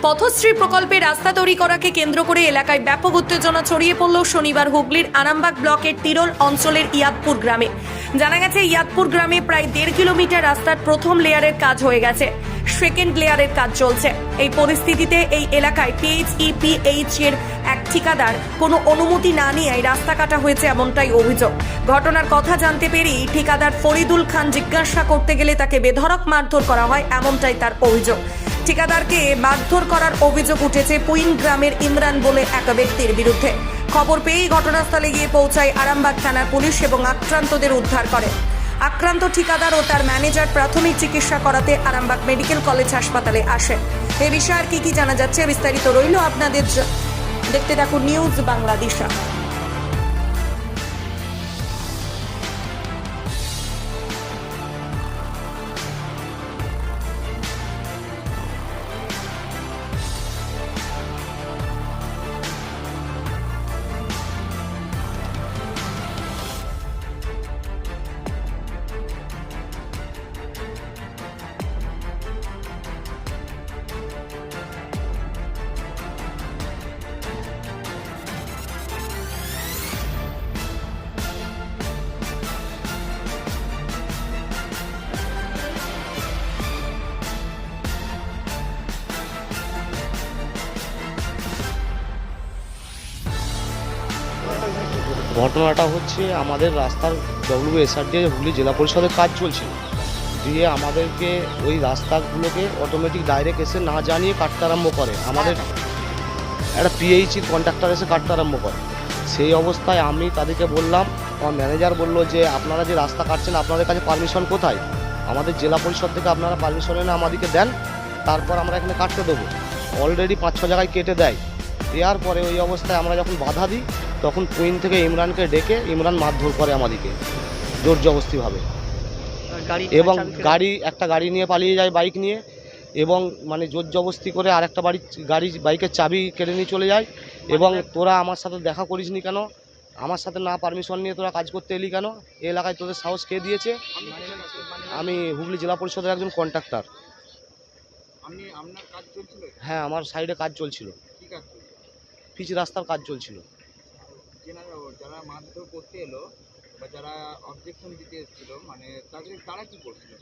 পথশ্রী প্রকল্পে রাস্তা তৈরি করাকে কেন্দ্র করে এলাকায় ব্যাপক উত্তেজনা ছড়িয়ে পড়ল শনিবার হুগলির আরামবাগ ব্লকের তিরল অঞ্চলের ইয়াদপুর গ্রামে। জানা গেছে, ইয়াদপুর গ্রামে প্রায় দেড় কিলোমিটার রাস্তার প্রথম লেয়ারের কাজ হয়ে গেছে। সেকেন্ড লেয়ারের কাজ চলছে। এই পরিস্থিতিতে এই এলাকায় পিএইচইপিএইচ এর এক ঠিকাদার কোনো অনুমতি না নিয়ে রাস্তা কাটা হয়েছে এমনটাই অভিযোগ। ঘটনার কথা জানতে পেরেই ঠিকাদার ফরিদুল খান জিজ্ঞাসা করতে গেলে তাকে বেধড়ক মারধর করা হয় এমনটাই তার অভিযোগ। ঠিকাদারকে মারধর করার অভিযোগ উঠেছে পুইন গ্রামের ইমরান বলে এক ব্যক্তির বিরুদ্ধে। খবর পেয়েই ঘটনাস্থলে গিয়ে পৌঁছায় আরামবাগ থানার পুলিশ এবং আক্রান্তদের উদ্ধার করে। আক্রান্ত ঠিকাদার ও তার ম্যানেজার প্রাথমিক চিকিৎসা করাতে আরামবাগ মেডিকেল কলেজ হাসপাতালে আসে। এ বিষয়ে আর কি কি জানা যাচ্ছে বিস্তারিত রইল আপনাদের দেখতে থাকুন নিউজ বাংলাদেশা। ঘটনাটা হচ্ছে আমাদের রাস্তার ডব্লিউএসআরডি হুগলি জেলা পরিষদের কাজ চলছিল দিয়ে আমাদেরকে ওই রাস্তাগুলোকে অটোমেটিক ডাইরেক্ট এসে না জানিয়ে কাটতে আরম্ভ করে। আমাদের একটা পিএইচির কন্ট্রাক্টর এসে কাটতে আরম্ভ করে। সেই অবস্থায় আমি তাদেরকে বললাম, আমার ম্যানেজার বলল যে, আপনারা যে রাস্তা কাটছেন, আপনাদের কাছে পারমিশন কোথায়? আমাদের জেলা পরিষদ থেকে আপনারা পারমিশন এনে আমাদেরকে দেন, তারপর আমরা এখানে কাটতে দেবো। অলরেডি পাঁচ ছ জায়গায় কেটে দেয়। দেওয়ার পরে ওই অবস্থায় আমরা যখন বাধা দিই তখন কুইন থেকে ইমরানকে ডেকে ইমরান মারধর করে আমাদেরকে জোর জবস্তিভাবে এবং গাড়ি একটা গাড়ি নিয়ে পালিয়ে যায় বাইক নিয়ে এবং মানে জোর জবস্তি করে আর একটা বাড়ি গাড়ি বাইকের চাবি কেড়ে নিয়ে চলে যায়। এবং তোরা আমার সাথে দেখা করিস নি কেন? আমার সাথে না পারমিশন নিয়ে তোরা কাজ করতে এলি কেন? এই এলাকায় তোদের সাহস কে দিয়েছে? আমি হুগলি জেলা পরিষদের একজন কন্ট্রাক্টর হ্যাঁ আমার সাইডে কাজ চলছিল। কি কাজ চলছিল? পিচ রাস্তার কাজ চলছিল। যেনারা যারা মারধর করতে এলো বা যারা অবজেকশন দিতে এসেছিল মানে তাদের তারা কি করছিল?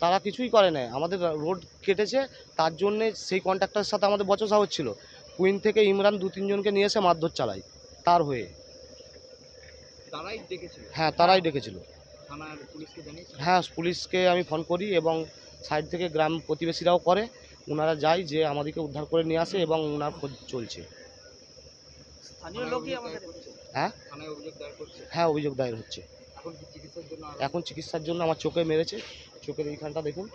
তারা কিছুই করে না আমাদের রোড কেটেছে তার জন্যে সেই কন্ট্রাক্টরের সাথে আমাদের বচসা হচ্ছিল। কুইন থেকে ইমরান দু তিনজনকে নিয়ে এসে মারধর চালায় তার হয়ে। তারাই দেখেছিল হ্যাঁ তারাই ডেকেছিল। থানার পুলিশকে জানিয়েছিল? হ্যাঁ পুলিশকে আমি ফোন করি এবং সাইড থেকে গ্রাম প্রতিবেশীরাও করে। ওনারা যায় যে আমাদেরকে উদ্ধার করে নিয়ে আসে এবং ওনার খোঁজ চলছে। স্থানীয় লোকই আমাদের হ্যাঁ? অভিযোগ দায়ের হ্যাঁ অভিযোগ দায়ের হচ্ছে। এখন চিকিৎসার জন্য আমার চোখে মেরেছে। চোখের এইখানটা দেখুন।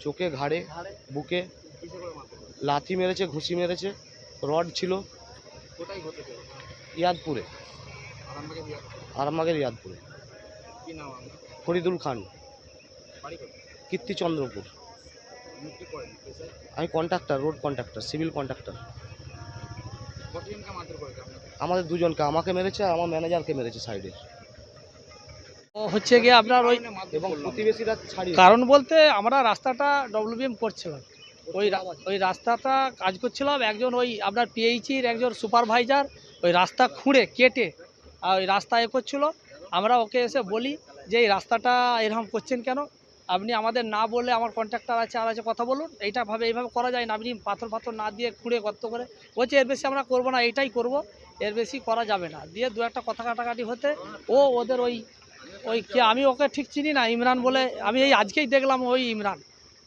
চোখে ঘাড়ে বুকে। লাথি মেরেছে ঘুষি মেরেছে। রড ছিল। ইয়াদপুরে। আরামবাগের ইয়াদপুরে। ফরিদুল খান। কীর্তিচন্দ্রপুর। আমি contractor road contractor civil contractor. আমাদের দুজনকে আমাকে মেরেছে আর আমার ম্যানেজারকে মেরেছে সাইডে। ও হচ্ছে গিয়ে আপনার ওই এবং প্রতিবেশীরা ছাড়িয়ে কারণ বলতে আমরা রাস্তাটা ডব্লিউবিএম করছিলাম। ওই ওই রাস্তাটা কাজ করছিলাম একজন ওই আপনার পিএইচির একজন সুপারভাইজার ওই রাস্তা খুঁড়ে কেটে আর ওই রাস্তা এ করছিল। আমরা ওকে এসে বলি যে এই রাস্তাটা এরকম করছেন কেন? আপনি আমাদের না বলে আমার কন্ট্রাক্টর আছে আর আছে কথা বলুন। এইটা ভাবে এইভাবে করা যায় না। আপনি পাথর পাথর না দিয়ে খুঁড়ে গর্ত করে বলছে এর বেশি আমরা করব না এইটাই করব। এর বেশি করা যাবে না। দিয়ে দু একটা কথা কাটাকাটি হতে ও ওদের ওই ওই কে আমি ওকে ঠিক চিনি না, ইমরান বলে আমি এই আজকেই দেখলাম ওই ইমরান।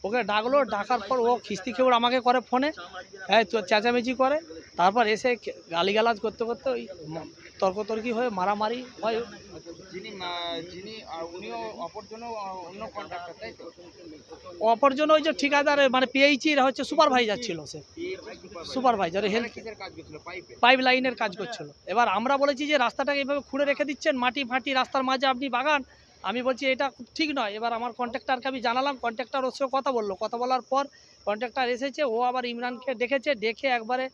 ওকে ডাকলো, ডাকার পর ও খিস্তি খেউড় আমাকে করে ফোনে। হ্যাঁ তো চেঁচামেচি করে। তারপর এসে গালিগালাজ করতে করতে ওই তর্কতর্কি হয়ে মারামারি হয়। যিনি যিনি উনিও অপরজনও অন্য কন্ট্রাক্টর তাই তো? অপরজন ওই যে ঠিকাদার মানে পিএইচির হচ্ছে সুপারভাইজার ছিল সে। সুপারভাইজার হেলথ পাইপে লাইনের কাজ করছিল? এবার আমরা বলেছি যে রাস্তাটাকে এইভাবে খুঁড়ে রেখে দিচ্ছেন মাটি ফাটি রাস্তার মাঝে আপনি বাগান। আমি বলছি এটা ঠিক নয়। এবার আমার কন্ট্রাক্টারকে আমি জানালাম কন্ট্রাক্টার ওর সঙ্গে কথা বলল। কথা বলার পর কন্ট্রাক্টার এসেছে ও আবার ইমরানকে ডেকেছে ডেকে একবারে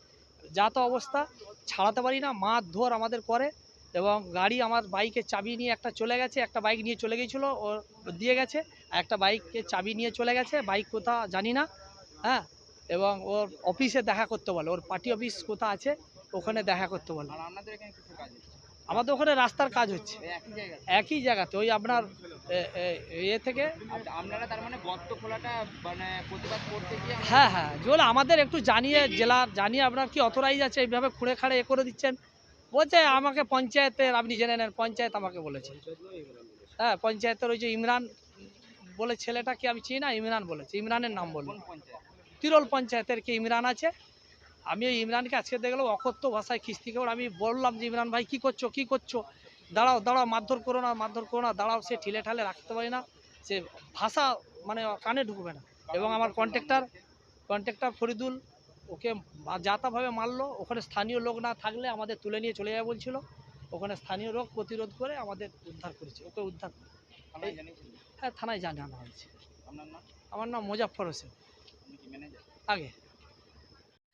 যা তো অবস্থা। ছাড়াতে পারি না মারধর আমাদের করে এবং গাড়ি আমার বাইকের চাবি নিয়ে একটা চলে গেছে, একটা বাইক নিয়ে চলে গিয়েছিল, ও দিয়ে গেছে একটা বাইকের চাবি নিয়ে চলে গেছে বাইক কোথা জানি না হ্যাঁ এবং ওর অফিসে দেখা করতে বলে, ওর পার্টি অফিস কোথা আছে, ওখানে দেখা করতে বলে। আপনাদের এখানে কিছু কাজ আমাদের ওখানে রাস্তার কাজ হচ্ছে। একই জায়গাতে। ওই আপনার এ, ইয়ে থেকে? আচ্ছা আপনারা তার মানে গর্ত খোলাটা মানে প্রতিবাদ করতে গিয়ে হ্যাঁ হ্যাঁ জোল আমাদের একটু জানিয়ে জেলার জানিয়ে আপনার কি অথরাইজ আছে? এইভাবে খুঁড়ে খাড়ে এ করে দিচ্ছেন? বলছে আমাকে পঞ্চায়েতের আপনি জেনে নেন পঞ্চায়েত আমাকে বলেছে। হ্যাঁ পঞ্চায়েতের ওই যে ইমরান বলে ছেলেটা কি আমি চিনি না ইমরান বলেছে ইমরানের নাম বলুন। তিরল পঞ্চায়েতের কি ইমরান আছে? আমি ওই ইমরানকে আজকে দেখলাম অকথ্য ভাষায় খিস্তি করে আমি বললাম যে ইমরান ভাই কি করছ? কি করছ? দাঁড়াও দাঁড়াও মারধর করো না মারধর করো না। দাঁড়াও সে ঠিলে ঠালে রাখতে পারি না। সে ভাষা মানে কানে ঢুকবে না। এবং আমার কন্ট্রাক্টার কন্ট্রাক্টার ফরিদুল ওকে যাতাভাবে মারলো। ওখানে স্থানীয় লোক না থাকলে আমাদের তুলে নিয়ে চলে যাবে বলছিল। ওখানে স্থানীয় লোক প্রতিরোধ করে আমাদের উদ্ধার করেছে। ওকে উদ্ধার হ্যাঁ থানায় জানানো হয়েছে। আমার নাম মোজাফর হোসেন। আগে।